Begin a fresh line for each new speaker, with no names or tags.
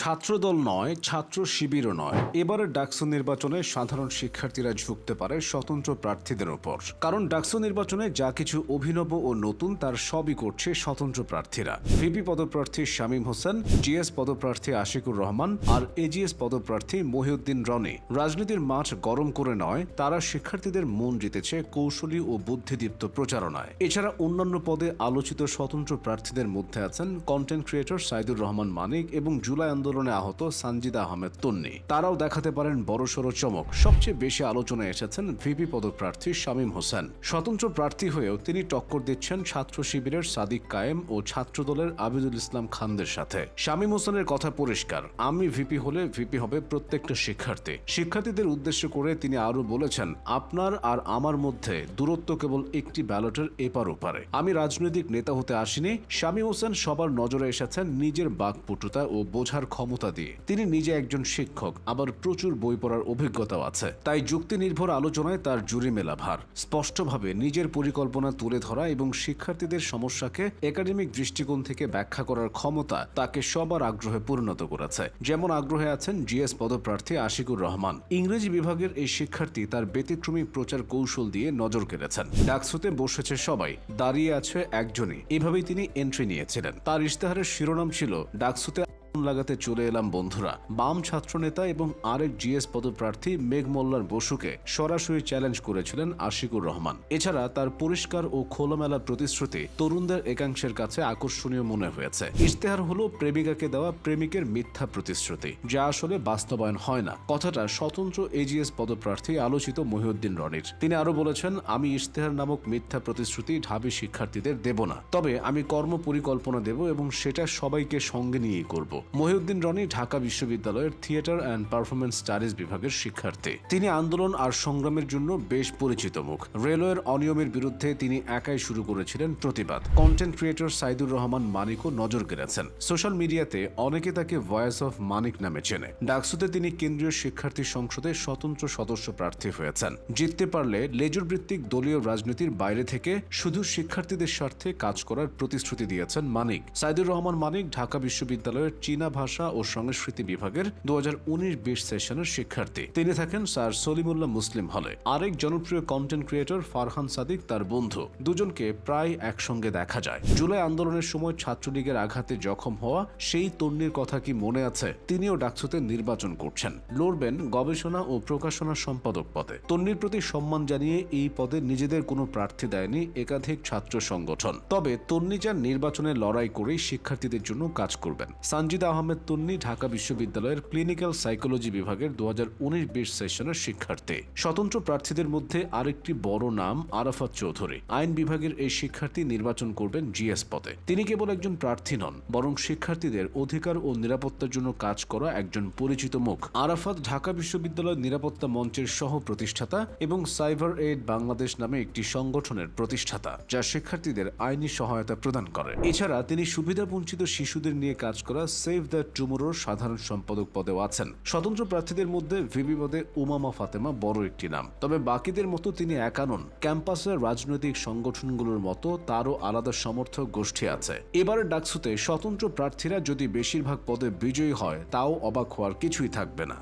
ছাত্রদল নয়, ছাত্র শিবিরও নয়। এবারের ডাকসু নির্বাচনে সাধারণ শিক্ষার্থীরা ঝুঁকতে পারে স্বতন্ত্র প্রার্থীদের ওপর। কারণ ডাকসু নির্বাচনে যা কিছু অভিনব ও নতুন তার সবই করছে স্বতন্ত্র প্রার্থীরা। ভিপি পদপ্রার্থী শামীম হোসেন, জিএস পদপ্রার্থী আশিকুর রহমান আর এজিএস পদপ্রার্থী মহিউদ্দিন রনি। রাজনীতির মাঠ গরম করে নয়, তারা শিক্ষার্থীদের মন জিতেছে কৌশলী ও বুদ্ধিদীপ্ত প্রচারণায়। এছাড়া অন্যান্য পদে আলোচিত স্বতন্ত্র প্রার্থীদের মধ্যে আছেন কন্টেন্ট ক্রিয়েটর সাইদুর রহমান মানিক এবং জুলাই আন্দোলনে আহত সানজিদা আহমেদ তন্নি। তারাও দেখাতে পারেন বড়সড় চমক। সবচেয়ে বেশি আলোচনায় এসেছেন ভিপি পদপ্রার্থী শামীম হোসেন। স্বতন্ত্র প্রার্থী হয়েও তিনি টক্কর দিচ্ছেন ছাত্র শিবিরের সাদিক কায়েম ও ছাত্রদলের আবিদুল ইসলাম খানদের সাথে। শামীম হোসেনের কথা পরিষ্কার, আমি ভিপি হলে ভিপি হবে প্রত্যেকটা শিক্ষার্থী। শিক্ষার্থীদের উদ্দেশ্য করে তিনি আরও বলেছেন, আপনার আর আমার মধ্যে দূরত্ব কেবল একটি ব্যালটের এপার ওপারে। আমি রাজনৈতিক নেতা হতে আসিনি। শামীম হোসেন সবার নজরে এসেছেন নিজের বাকপটুতা ও বোঝার ক্ষমতা দিয়ে। তিনি নিজে একজন শিক্ষক, আবার প্রচুর বই পড়ার অভিজ্ঞতাও আছে। তাই যুক্তি নির্ভর আলোচনায় তার জুড়ি মেলা ভার। স্পষ্টভাবে নিজের পরিকল্পনা তুলে ধরা এবং শিক্ষার্থীদের সমস্যাকে একাডেমিক দৃষ্টিকোণ থেকে ব্যাখ্যা করার ক্ষমতা তাকে সবার আগ্রহে পরিণত করেছে। যেমন আগ্রহে আছেন জিএস পদপ্রার্থী আশিকুর রহমান। ইংরেজি বিভাগের এই শিক্ষার্থী তার ব্যতিক্রমী প্রচার কৌশল দিয়ে নজর কেড়েছেন। ডাকসুতে বসেছে সবাই, দাঁড়িয়ে আছে একজনই। এভাবেই তিনি এন্ট্রি নিয়েছিলেন। তার ইশতেহারের শিরোনাম ছিল, ডাকসুতে লাগাতে চলে এলাম বন্ধুরা। বাম ছাত্রনেতা এবং আরেক জিএস পদপ্রার্থী মেঘ মোল্লার বসুকে সরাসরি চ্যালেঞ্জ করেছিলেন আশিকুর রহমান। এছাড়া তার পরিষ্কার ও খোলামেলা প্রতিশ্রুতি তরুণদের একাংশের কাছে আকর্ষণীয় মনে হয়েছে। ইশতেহার হলো প্রেমিকাকে দেওয়া প্রেমিকের মিথ্যা প্রতিশ্রুতি, যা আসলে বাস্তবায়ন হয় না। কথাটা স্বতন্ত্র এজিএস পদপ্রার্থী আলোচিত মহিউদ্দিন রনির। তিনি আরও বলেছেন, আমি ইশতেহার নামক মিথ্যা প্রতিশ্রুতি ঢাবি শিক্ষার্থীদের দেব না। তবে আমি কর্ম পরিকল্পনা দেব এবং সেটা সবাইকে সঙ্গে নিয়েই করব। মহিউদ্দিন রনি ঢাকা বিশ্ববিদ্যালয়ের থিয়েটার অ্যান্ড পারফরমেন্স স্টাডিজ বিভাগের শিক্ষার্থী। তিনি আন্দোলন আর সংগ্রামের জন্য বেশ পরিচিত মুখ। রেলওয়ের অনিয়মের বিরুদ্ধে তিনি একাই শুরু করেছিলেন প্রতিবাদ। কন্টেন্ট ক্রিয়েটর সাইদুর রহমান মানিকও নজর কেড়েছেন। সোশ্যাল মিডিয়াতে অনেকে তাকে ভয়েস অফ মানিক নামে চেনে। ডাকসুতে তিনি কেন্দ্রীয় শিক্ষার্থী সংসদে স্বতন্ত্র সদস্য প্রার্থী হয়েছেন। জিততে পারলে লেজুর ভিত্তিক দলীয় রাজনীতির বাইরে থেকে শুধু শিক্ষার্থীদের স্বার্থে কাজ করার প্রতিশ্রুতি দিয়েছেন মানিক। সাইদুর রহমান মানিক ঢাকা বিশ্ববিদ্যালয়ের চীনা ভাষা ও সংস্কৃতি বিভাগের দু বিশ সেশনের শিক্ষার্থী। তিনি থাকেন স্যার সলিমুল্লাহ মুসলিম হলে। আরেক জনপ্রিয় কন্টেন্ট ক্রিয়েটর ফারহান সাদিক তার বন্ধু। দুজনকে প্রায় একসঙ্গে দেখা যায়। জুলাই আন্দোলনের সময় ছাত্রলীগের আঘাতে জখম হওয়া সেই তন্নির কথা কি মনে আছে? তিনিও ডাকসুতে নির্বাচন করছেন। লড়বেন গবেষণা ও প্রকাশনা সম্পাদক পদে। তন্নির প্রতি সম্মান জানিয়ে এই পদে নিজেদের কোনো প্রার্থী দেয়নি একাধিক ছাত্র সংগঠন। তবে তন্নি চান নির্বাচনে লড়াই করেই শিক্ষার্থীদের জন্য কাজ করবেন। সানজিদা আহমেদ তন্নি ঢাকা বিশ্ববিদ্যালয়ের ক্লিনিক্যাল সাইকোলজি বিভাগের দু হাজার উনিশ বিশ সেশনের শিক্ষার্থী। স্বতন্ত্র প্রার্থীদের মধ্যে আরেকটি বড় নাম আরাফাত চৌধুরী। আইন বিভাগের এই শিক্ষার্থী নির্বাচন করবেন জিএস পদে। তিনি কেবল একজন প্রার্থী নন, বরং শিক্ষার্থীদের অধিকার ও নিরাপত্তার জন্য কাজ করা একজন পরিচিত মুখ। আরাফাত ঢাকা বিশ্ববিদ্যালয় নিরাপত্তা মঞ্চের সহ প্রতিষ্ঠাতা এবং সাইবার এইড বাংলাদেশ নামে একটি সংগঠনের প্রতিষ্ঠাতা, যা শিক্ষার্থীদের আইনি সহায়তা প্রদান করে। এছাড়া তিনি সুবিধাবঞ্চিত শিশুদের নিয়ে কাজ করা সেভ দ্য টুমোরোর সাধারণ সম্পাদক পদেও আছেন। স্বতন্ত্র প্রার্থীদের মধ্যে ভিবি পদে উমামা ফাতেমা বড় একটি নাম। তবে বাকিদের মতো তিনি একা নন। ক্যাম্পাসের রাজনৈতিক সংগঠনগুলোর মতো তারও আলাদা সমর্থক গোষ্ঠী আছে। এবারের ডাকসুতে স্বতন্ত্র প্রার্থীরা যদি বেশিরভাগ পদে বিজয়ী হয়, তাও অবাক হওয়ার কিছুই থাকবে না।